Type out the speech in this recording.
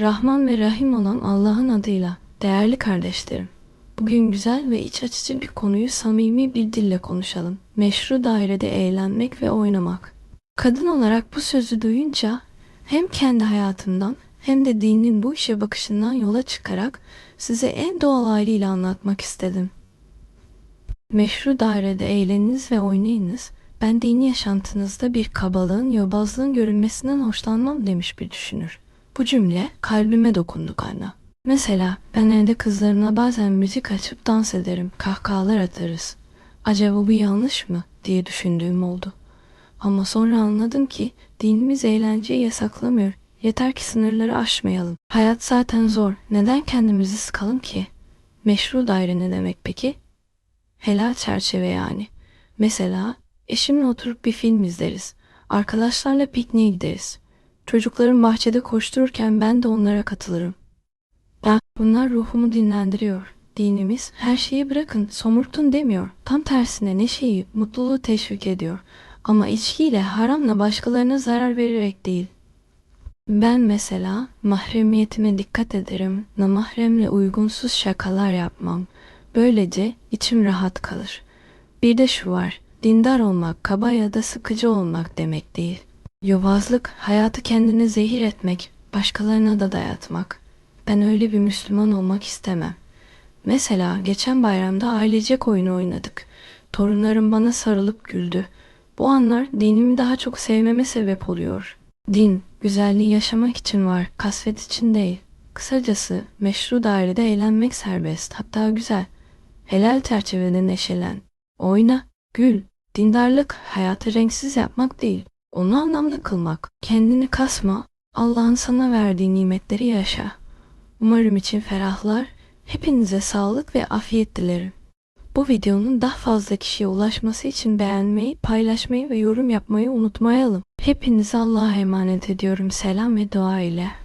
Rahman ve Rahim olan Allah'ın adıyla değerli kardeşlerim. Bugün güzel ve iç açıcı bir konuyu samimi bir dille konuşalım. Meşru dairede eğlenmek ve oynamak. Kadın olarak bu sözü duyunca hem kendi hayatımdan hem de dinin bu işe bakışından yola çıkarak size en doğal haliyle anlatmak istedim. Meşru dairede eğleniniz ve oynayınız. Ben dini yaşantınızda bir kabalığın, yobazlığın görünmesinden hoşlanmam demiş bir düşünür. Bu cümle kalbime dokundu kayna. Mesela ben evde kızlarımla bazen müzik açıp dans ederim, kahkahalar atarız. Acaba bu yanlış mı diye düşündüğüm oldu. Ama sonra anladım ki dinimiz eğlenceyi yasaklamıyor. Yeter ki sınırları aşmayalım. Hayat zaten zor. Neden kendimizi sıkalım ki? Meşru daire ne demek peki? Helal çerçeve yani. Mesela eşimle oturup bir film izleriz. Arkadaşlarla pikniğe gideriz. Çocuklarım bahçede koştururken ben de onlara katılırım. Ya bunlar ruhumu dinlendiriyor. Dinimiz her şeyi bırakın, somurtun demiyor. Tam tersine neşeyi, mutluluğu teşvik ediyor. Ama içkiyle, haramla başkalarına zarar vererek değil. Ben mesela mahremiyetime dikkat ederim, namahremle uygunsuz şakalar yapmam. Böylece içim rahat kalır. Bir de şu var, dindar olmak kaba ya da sıkıcı olmak demek değil. Yobazlık, hayatı kendine zehir etmek, başkalarına da dayatmak. Ben öyle bir Müslüman olmak istemem. Mesela geçen bayramda ailecek oyunu oynadık. Torunlarım bana sarılıp güldü. Bu anlar dinimi daha çok sevmeme sebep oluyor. Din, güzelliği yaşamak için var, kasvet için değil. Kısacası meşru dairede eğlenmek serbest, hatta güzel. Helal çerçevede neşelen. Oyna, gül. Dindarlık hayatı renksiz yapmak değil. Onu anlamlı kılmak. Kendini kasma. Allah'ın sana verdiği nimetleri yaşa. Umarım için ferahlar. Hepinize sağlık ve afiyet dilerim. Bu videonun daha fazla kişiye ulaşması için beğenmeyi, paylaşmayı ve yorum yapmayı unutmayalım. Hepinizi Allah'a emanet ediyorum. Selam ve dua ile.